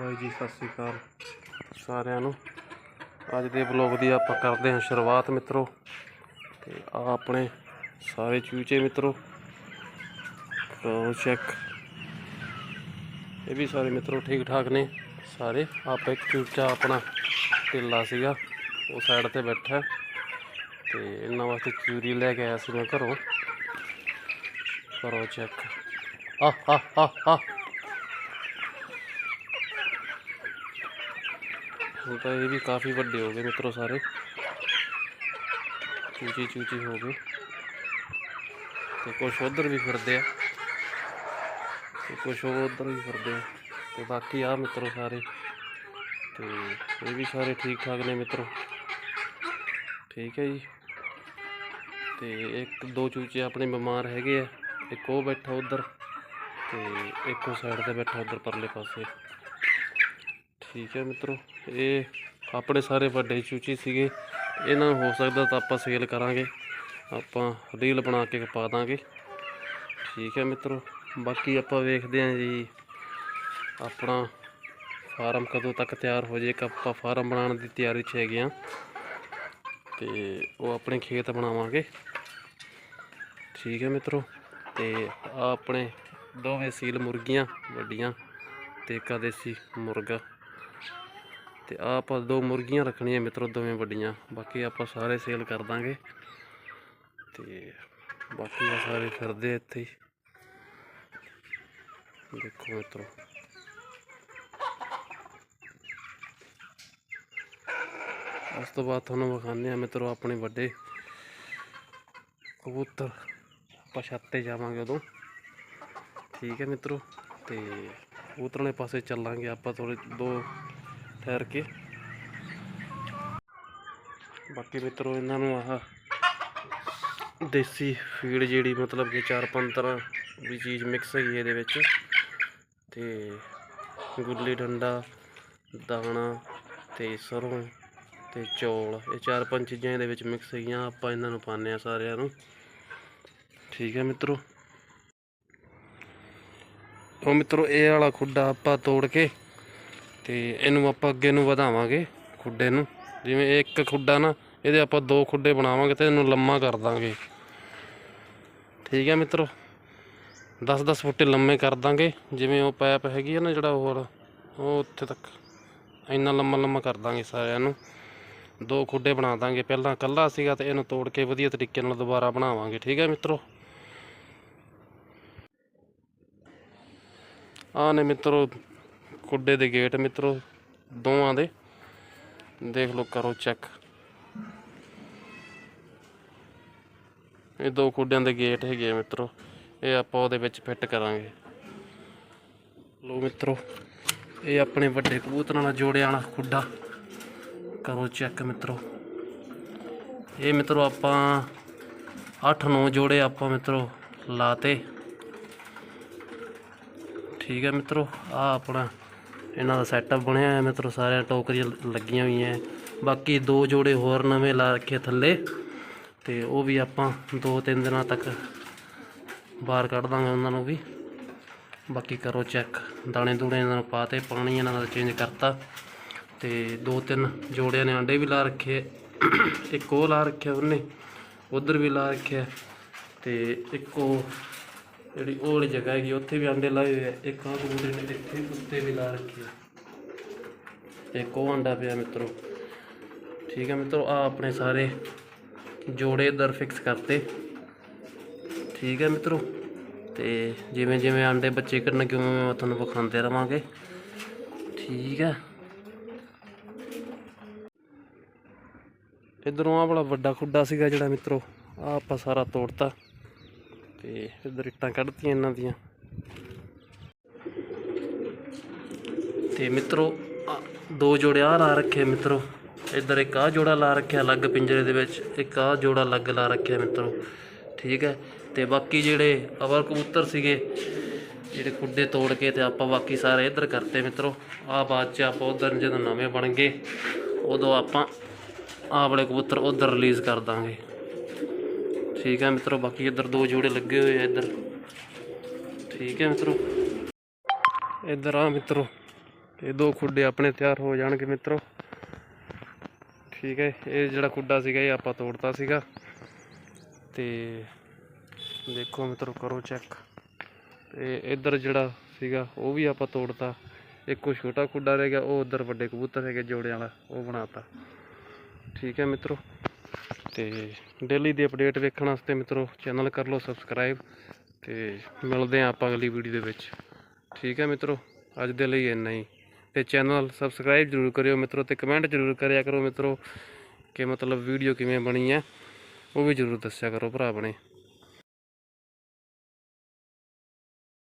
ਬਾਈ ਜੀ, ਸਤਿ ਸ੍ਰੀ ਅਕਾਲ ਸਾਰਿਆਂ ਨੂੰ। ਅੱਜ ਦੇ ਵਲੌਗ ਦੀ ਆਪਾਂ ਕਰਦੇ ਹਾਂ ਸ਼ੁਰੂਆਤ ਮਿੱਤਰੋ। ਤੇ ਆ ਆਪਣੇ ਸਾਰੇ ਚੂਚੇ ਮਿੱਤਰੋ। ਕਰੋ ਚੈੱਕ ਇਹ ਵੀ ਸਾਰੇ ਮਿੱਤਰੋ ਠੀਕ ਠਾਕ ਨੇ। ਸਾਰੇ ਆਪ ਇੱਕ ਚੂਚਾ ਆਪਣਾ ਢਿੱਲਾ ਸੀਗਾ, ਉਹ ਸਾਈਡ ਤੇ ਬੈਠਾ। ਹੈ। ਤੇ ਇਹਨਾਂ ਵਾਸਤੇ ਚੂਰੀ ਲੈ ਕੇ ਆਇਆ ਸੀ ਮੈਂ ਘਰੋਂ। ਕਰੋ ਚੈੱਕ ਆ ਆ ਆ ਆ ਹੁਣ ਤਾਂ ਇਹ ਵੀ ਕਾਫੀ ਵੱਡੇ ਹੋ ਗਏ ਮਿੱਤਰੋ ਸਾਰੇ। ਚੂਚੀ ਚੂਚੀ ਹੋ ਗਏ ਤੇ ਕੁਛ ਉਧਰ ਵੀ ਫਿਰਦੇ ਆ। ਤੇ ਕੁਛ ਉਧਰ ਵੀ ਫਿਰਦੇ ਆ। ਤੇ ਬਾਕੀ ਆ ਮਿੱਤਰੋ ਸਾਰੇ। ਤੇ ਇਹ ਵੀ ਸਾਰੇ ਠੀਕ ਠਾਕ ਨੇ ਮਿੱਤਰੋ। ਠੀਕ ਹੈ ਜੀ। ਤੇ ਇੱਕ, ਦੋ ਚੂਚੇ ਆਪਣੇ ਬਿਮਾਰ ਹੈਗੇ ਆ। ਇੱਕ ਉਹ ਬੈਠਾ ਉਧਰ। ਤੇ ਇੱਕ ਉਹ ਸਾਈਡ ਤੇ ਬੈਠਾ ਉਧਰ ਪਰਲੇ ਪਾਸੇ। ਠੀਕ ਹੈ ਮਿੱਤਰੋ, ਇਹ ਆਪਣੇ ਸਾਰੇ ਵੱਡੇ ਚੂਚੀ ਸੀਗੇ। ਇਹਨਾਂ ਨੂੰ ਹੋ ਸਕਦਾ ਤਾਂ ਆਪਾਂ ਸੇਲ ਕਰਾਂਗੇ। ਆਪਾਂ ਰੀਲ ਬਣਾ ਕੇ ਪਾ ਦਾਂਗੇ। ਠੀਕ ਹੈ ਮਿੱਤਰੋ, ਬਾਕੀ ਆਪਾਂ ਵੇਖਦੇ ਹਾਂ ਜੀ, ਆਪਣਾ ਫਾਰਮ ਕਦੋਂ ਤੱਕ ਤਿਆਰ ਹੋ ਜਾਏਗਾ ਆਪਾਂ ਫਾਰਮ ਬਣਾਉਣ ਦੀ ਤਿਆਰੀ 'ਚ ਹੈਗੇ ਆ ਤੇ ਉਹ ਆਪਣੇ ਖੇਤ ਬਣਾਵਾਂਗੇ। ਠੀਕ ਹੈ ਮਿੱਤਰੋ, ਤੇ ਆ ਆਪਣੇ ਦੋਵੇਂ ਸੀਲ ਮੁਰਗੀਆਂ, ਵੱਡੀਆਂ ਤੇ ਇੱਕ ਦੇਸੀ ਮੁਰਗਾ। ਤੇ ਆਹ ਆਪਾਂ ਦੋ ਮੁਰਗੀਆਂ ਰੱਖਣੀਆਂ ਮਿੱਤਰੋ, ਦੋਵੇਂ ਵੱਡੀਆਂ। ਬਾਕੀ ਆਪਾਂ ਸਾਰੇ ਸੇਲ ਕਰ ਦਾਂਗੇ। ਤੇ ਬਾਕੀ ਆ ਸਾਰੇ ਫਿਰਦੇ ਇੱਥੇ ਦੇਖੋ ਮਿੱਤਰੋ। ਉਸ ਤੋਂ ਬਾਅਦ ਤੁਹਾਨੂੰ ਵਿਖਾਉਂਦੇ ਆ ਮਿੱਤਰੋ ਆਪਣੇ ਵੱਡੇ ਕਬੂਤਰ। ਆਪਾਂ ਛੱਤ ਤੇ ਜਾਵਾਂਗੇ ਉਦੋਂ। ਠੀਕ ਹੈ ਮਿੱਤਰੋ। ਤੇ ਕਬੂਤਰਾਂ ਪਾਸੇ ਚੱਲਾਂਗੇ ਆਪਾਂ ਥੋੜੇ ਦੋ ਠਹਿਰ ਕੇ। ਬਾਕੀ ਮਿੱਤਰੋ, ਇਹਨਾਂ ਨੂੰ ਆਹ ਦੇਸੀ ਫੀਡ ਜਿਹੜੀ, ਮਤਲਬ ਕਿ ਚਾਰ ਪੰਜ ਤਰ੍ਹਾਂ ਦੀ ਚੀਜ਼ ਮਿਕਸ ਹੈਗੀ ਇਹਦੇ ਵਿੱਚ। ਤੇ ਗੁੱਲੀ ਡੰਡਾ, ਦਾਣਾ ਤੇ ਸਰੋਂ ਤੇ ਚੌਲ, ਇਹ ਚਾਰ ਪੰਜ ਚੀਜ਼ਾਂ ਇਹਦੇ ਵਿੱਚ ਮਿਕਸ ਹੈਗੀਆਂ, ਆਪਾਂ ਇਹਨਾਂ ਨੂੰ ਪਾਉਂਦੇ ਆ ਸਾਰਿਆਂ ਨੂੰ। ਠੀਕ ਹੈ ਮਿੱਤਰੋ। ਉਹ ਮਿੱਤਰੋ, ਇਹ ਵਾਲਾ ਖੁੱਡਾ ਆਪਾਂ ਤੋੜ ਕੇ ਤੇ ਇਹਨੂੰ ਆਪਾਂ ਅੱਗੇ ਨੂੰ ਵਧਾਵਾਂਗੇ ਖੁੱਡੇ ਨੂੰ। ਜਿਵੇਂ ਇਹ ਇੱਕ ਖੁੱਡਾ ਨਾ, ਇਹਦੇ ਆਪਾਂ ਦੋ ਖੁੱਡੇ ਬਣਾਵਾਂਗੇ ਤੇ ਇਹਨੂੰ ਲੰਮਾ ਕਰ ਦਾਂਗੇ। ਠੀਕ ਹੈ ਮਿੱਤਰੋ? 10-10 ਫੁੱਟ ਲੰਮੇ ਕਰ ਦਾਂਗੇ। ਜਿਵੇਂ ਉਹ ਪੈਪ ਹੈਗੀ ਆ ਨਾ ਜਿਹੜਾ ਹੋਰ, ਉਹ ਉੱਥੇ ਤੱਕ ਇੰਨਾ ਲੰਮਾ ਲੰਮਾ ਕਰ ਦਾਂਗੇ ਸਾਰਿਆਂ ਨੂੰ। ਦੋ ਖੁੱਡੇ ਬਣਾ ਦਾਂਗੇ। ਪਹਿਲਾਂ ਕੱਲਾ ਸੀਗਾ ਤੇ ਇਹਨੂੰ ਤੋੜ ਕੇ ਵਧੀਆ ਤਰੀਕੇ ਨਾਲ ਦੁਬਾਰਾ ਬਣਾਵਾਂਗੇ। ਠੀਕ ਹੈ ਮਿੱਤਰੋ? ਆ ਨੇ ਮਿੱਤਰੋ ਕੁੱਡੇ ਦੇ ਗੇਟ ਮਿੱਤਰੋ, ਦੋਵਾਂ ਦੇ। ਦੇਖ ਲਓ ਕਰੋ ਚੈੱਕ ਇਹ ਦੋ ਖੁੱਡਿਆਂ ਦੇ ਗੇਟ ਹੈਗੇ ਆ ਮਿੱਤਰੋ, ਇਹ ਆਪਾਂ ਉਹਦੇ ਵਿੱਚ ਫਿੱਟ ਕਰਾਂਗੇ। ਲੋ ਮਿੱਤਰੋ, ਇਹ ਆਪਣੇ ਵੱਡੇ ਕਬੂਤਰਾਂ ਨਾਲ ਜੋੜਿਆ ਵਾਲਾ ਖੁੱਡਾ ਕਰੋ ਚੈੱਕ ਮਿੱਤਰੋ। ਇਹ ਮਿੱਤਰੋ ਆਪਾਂ 8-9 ਜੋੜੇ ਆਪਾਂ ਮਿੱਤਰੋ ਲਾਤੇ। ਠੀਕ ਹੈ ਮਿੱਤਰੋ ਆ ਆਪਣਾ ਇਹਨਾਂ ਦਾ ਸੈਟਅਪ ਬਣਿਆ ਹੋਇਆ ਮਿੱਤਰੋ ਸਾਰਿਆਂ ਟੋਕਰੀਆਂ ਲੱਗੀਆਂ ਹੋਈਆਂ। ਬਾਕੀ ਦੋ ਜੋੜੇ ਹੋਰ ਨਵੇਂ ਲਾ ਰੱਖੇ ਥੱਲੇ, ਤੇ ਉਹ ਵੀ ਆਪਾਂ ਦੋ ਤਿੰਨ ਦਿਨਾਂ ਤੱਕ ਬਾਹਰ ਕੱਢ ਦਾਂਗੇ ਉਹਨਾਂ ਨੂੰ ਵੀ। ਬਾਕੀ ਕਰੋ ਚੈੱਕ ਦਾਣੇ ਦੂਣੇ ਇਹਨਾਂ ਨੂੰ ਪਾਤੇ ਪਾਣੀ ਇਹਨਾਂ ਦਾ ਚੇਂਜ ਕਰਤਾ। ਤੇ ਦੋ ਤਿੰਨ ਜੋੜਿਆਂ ਨੇ ਆਂਡੇ ਵੀ ਲਾ ਰੱਖੇ, ਇੱਕ ਉਹ ਲਾ ਰੱਖਿਆ ਉਹਨੇ, ਉਧਰ ਵੀ ਲਾ ਰੱਖਿਆ, ਤੇ ਇੱਕ ਉਹ ਜਿਹੜੀ ਉਹ ਵਾਲੀ ਜਗ੍ਹਾ ਹੈਗੀ, ਉੱਥੇ ਵੀ ਆਂਡੇ ਲਾਏ ਹੋਏ ਆ। ਇੱਕ ਆਹ ਕਬੂਤਰ ਨੇ ਇੱਥੇ ਉੱਤੇ ਵੀ ਲਾ ਰੱਖੇ ਆ। ਇੱਕ ਉਹ ਆਂਡਾ ਪਿਆ ਮਿੱਤਰੋ। ਠੀਕ ਹੈ ਮਿੱਤਰੋ ਆ ਆਪਣੇ ਸਾਰੇ ਜੋੜੇ ਇਧਰ ਫਿਕਸ ਕਰਤੇ। ਠੀਕ ਹੈ ਮਿੱਤਰੋ। ਤੇ ਜਿਵੇਂ ਜਿਵੇਂ ਆਂਡੇ ਬੱਚੇ ਕਰਨਗੇ ਕਿਉਂ ਉਵੇਂ ਤੁਹਾਨੂੰ ਵਿਖਾਉਂਦੇ ਰਵਾਂਗੇ। ਠੀਕ ਹੈ ਇਧਰੋਂ ਆ ਬੜਾ ਵੱਡਾ ਖੁੱਡਾ ਸੀਗਾ ਜਿਹੜਾ ਮਿੱਤਰੋ ਆ ਆਪਾਂ ਸਾਰਾ ਤੋੜਤਾ। ਤੇ ਇਧਰ ਇੱਟਾਂ ਕੱਢਤੀਆਂ ਇਹਨਾਂ ਦੀਆਂ। ਤੇ ਮਿੱਤਰੋ ਦੋ ਜੋੜੇ ਆ ਲਾ ਰੱਖੇ ਮਿੱਤਰੋ। ਇਧਰ ਇੱਕ ਆ ਜੋੜਾ ਲਾ ਰੱਖਿਆ ਅਲੱਗ ਪਿੰਜਰੇ ਦੇ ਵਿੱਚ, ਇੱਕ ਆ ਜੋੜਾ ਅਲੱਗ ਲਾ ਰੱਖਿਆ ਮਿੱਤਰੋ। ਠੀਕ ਹੈ? ਤੇ ਬਾਕੀ ਜਿਹੜੇ ਅਵਰ ਕਬੂਤਰ ਸੀਗੇ, ਜਿਹੜੇ ਖੁੱਡੇ ਤੋੜ ਕੇ ਤੇ ਆਪਾਂ ਬਾਕੀ ਸਾਰੇ ਇੱਧਰ ਕਰਤੇ ਮਿੱਤਰੋ। ਆ ਬਾਅਦ ਚ ਆਪਾਂ ਉਧਰ ਜਦੋਂ ਨਵੇਂ ਬਣ ਗਏ, ਉਦੋਂ ਆਪਾਂ ਆਹ ਵਾਲੇ ਕਬੂਤਰ ਉਧਰ ਰਿਲੀਜ਼ ਕਰ ਦਾਂਗੇ। ਠੀਕ ਹੈ ਮਿੱਤਰੋ, ਬਾਕੀ ਇੱਧਰ ਦੋ ਜੋੜੇ ਲੱਗੇ ਹੋਏ ਆ ਇੱਧਰ। ਠੀਕ ਹੈ ਮਿੱਤਰੋ। ਇੱਧਰ ਆ ਮਿੱਤਰੋ, ਇਹ ਦੋ ਖੁੱਡੇ ਆਪਣੇ ਤਿਆਰ ਹੋ ਜਾਣਗੇ ਮਿੱਤਰੋ। ਠੀਕ ਹੈ, ਇਹ ਜਿਹੜਾ ਖੁੱਡਾ ਸੀਗਾ, ਇਹ ਆਪਾਂ ਤੋੜਤਾ ਸੀਗਾ। ਤੇ ਦੇਖੋ ਮਿੱਤਰੋ, ਕਰੋ ਚੈੱਕ ਤੇ ਇੱਧਰ ਜਿਹੜਾ ਸੀਗਾ, ਉਹ ਵੀ ਆਪਾਂ ਤੋੜਤਾ। ਇੱਕੋ ਛੋਟਾ ਖੁੱਡਾ ਰਹਿ ਗਿਆ, ਉਹ ਉਧਰ ਵੱਡੇ ਕਬੂਤਰ ਹੈਗੇ ਜੋੜਿਆਂ ਵਾਲਾ, ਉਹ ਬਣਾਤਾ। ਠੀਕ ਹੈ ਮਿੱਤਰੋ। ਤੇ ਡੇਲੀ ਦੀ ਅਪਡੇਟ ਵੇਖਣ ਵਾਸਤੇ ਮਿੱਤਰੋ ਚੈਨਲ ਕਰ ਲਓ ਸਬਸਕ੍ਰਾਈਬ ਤੇ ਮਿਲਦੇ ਹਾਂ ਆਪਾਂ ਅਗਲੀ ਵੀਡੀਓ ਦੇ ਵਿੱਚ। ਠੀਕ ਹੈ ਮਿੱਤਰੋ, ਅੱਜ ਦੇ ਲਈ ਇੰਨਾ ਹੀ। ਤੇ ਚੈਨਲ ਸਬਸਕ੍ਰਾਈਬ ਜ਼ਰੂਰ ਕਰਿਓ ਮਿੱਤਰੋ ਤੇ ਕਮੈਂਟ ਜ਼ਰੂਰ ਕਰਿਆ ਕਰੋ ਮਿੱਤਰੋ ਕਿ ਮਤਲਬ ਵੀਡੀਓ ਕਿਵੇਂ ਬਣੀ ਹੈ, ਉਹ ਵੀ ਜ਼ਰੂਰ ਦੱਸਿਆ ਕਰੋ ਭਰਾ ਬਣੇ।